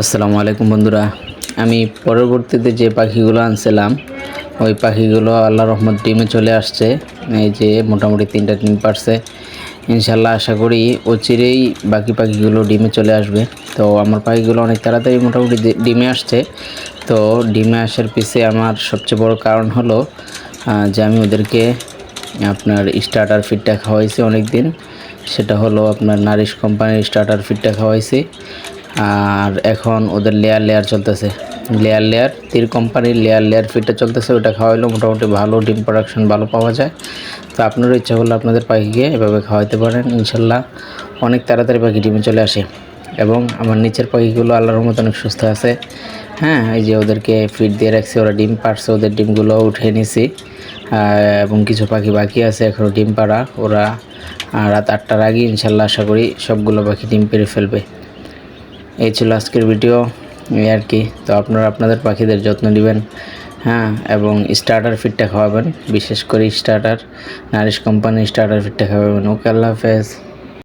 আসসালামু আলাইকুম বন্ধুরা। আমি পরবর্তীতে যে পাখিগুলো আনছিলাম, ওই পাখিগুলো আল্লাহ রহমত ডিমে চলে আসছে। এই যে মোটামুটি তিনটা ডিম পারছে। ইনশাল্লাহ আশা করি অচিরেই বাকি পাখিগুলো ডিমে চলে আসবে। তো আমার পাখিগুলো অনেক তাড়াতাড়ি মোটামুটি ডিমে আসছে। তো ডিমে আসার পিছে আমার সবচেয়ে বড় কারণ হলো যে আমি ওদেরকে আপনার স্টার্টার ফিডটা খাওয়াইছি অনেক দিন সেটা হলো আপনার নারিশ কোম্পানির স্টার্টার ফিডটা খাওয়াইছি। আর এখন ওদের লেয়ার লেয়ার চলতেছে। লেয়ার লেয়ার তীর কোম্পানির লেয়ার লেয়ার ফিডটা চলতেছে, ওটা খাওয়াইলেও মোটামুটি ভালো ডিম প্রোডাকশন ভালো পাওয়া যায়। তো আপনারও ইচ্ছা করলে আপনাদের পাখিকে এভাবে খাওয়াইতে পারেন, ইনশাল্লাহ। অনেক তাড়াতাড়ি পাখি ডিমে চলে আসে। এবং আমার নিচের পাখিগুলো আল্লাহর মতো অনেক সুস্থ আছে। হ্যাঁ এই যে ওদেরকে ফিড দিয়ে রাখছি, ওরা ডিম পারছে ওদের ডিমগুলো উঠে নিছি। এবং কিছু পাখি বাকি আছে এখনও ডিম পাড়া। ওরা রাত আটটার আগে ইনশাল্লাহ আশা করি সবগুলো পাখি ডিম পেরে ফেলবে। এই ছিল আজকের ভিডিও এই আর কি। তো আপনারা আপনাদের পাখিদের যত্ন নেবেন হ্যাঁ এবং স্টার্টার ফিডটা খাওয়াবেন, বিশেষ করে স্টার্টার নারিশ কোম্পানির স্টার্টার ফিডটা খাওয়াবেন। ওকে, আল্লাহ হাফেজ।